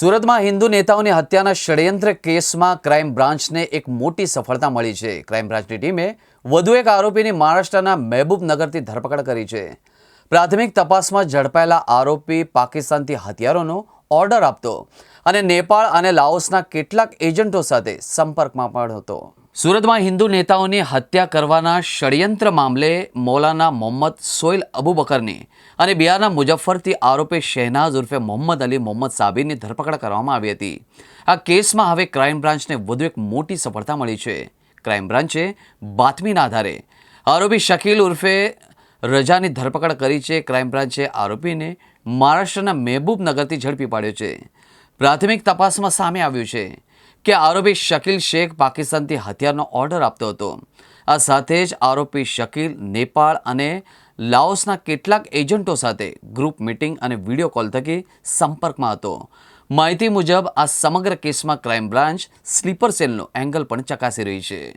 સુરતમાં હિન્દુ નેતાઓની હત્યાના ષડયંત્ર કેસમાં ક્રાઇમ બ્રાન્ચને એક મોટી સફળતા મળી છે. ક્રાઇમ બ્રાન્ચની ટીમે વધુ એક આરોપીની મહારાષ્ટ્રના મહેબૂબનગરથી ધરપકડ કરી છે. પ્રાથમિક તપાસમાં ઝડપાયેલા આરોપી પાકિસ્તાનથી હથિયારોનો ઓર્ડર આપતો અને નેપાળ અને લાઓસના કેટલાક એજન્ટો સાથે સંપર્કમાં પણ હતો. સુરતમાં હિન્દુ નેતાઓની હત્યા કરવાના ષડયંત્ર મામલે મૌલાના મોહમ્મદ સોઇલ અબુબકરની અને બિહારના મુજફ્ફરથી આરોપી શહેનાઝ ઉર્ફે મોહમ્મદ અલી મોહમ્મદ સાબિરની ધરપકડ કરવામાં આવી હતી. આ કેસમાં હવે ક્રાઇમ બ્રાન્ચને વધુ એક મોટી સફળતા મળી છે. ક્રાઇમ બ્રાન્ચે બાતમીના આધારે આરોપી શકીલ ઉર્ફે રજાની ધરપકડ કરી છે. ક્રાઇમ બ્રાન્ચે આરોપીને મહારાષ્ટ્રના મહેબૂબનગરથી ઝડપી પાડ્યો છે. પ્રાથમિક તપાસમાં સામે આવ્યું છે કે આરોપી શકીલ શેખ પાકિસ્તાનથી હથિયારનો ઓર્ડર આપતો હતો. આ સાથે જ આરોપી શકીલ નેપાળ અને લાઓસના કેટલાક એજન્ટો સાથે ગ્રુપ મિટિંગ અને વીડિયો કોલ થકી સંપર્કમાં હતો. માહિતી મુજબ, આ સમગ્ર કેસમાં ક્રાઇમ બ્રાન્ચ સ્લીપર સેલનો એંગલ પણ ચકાસી રહી છે.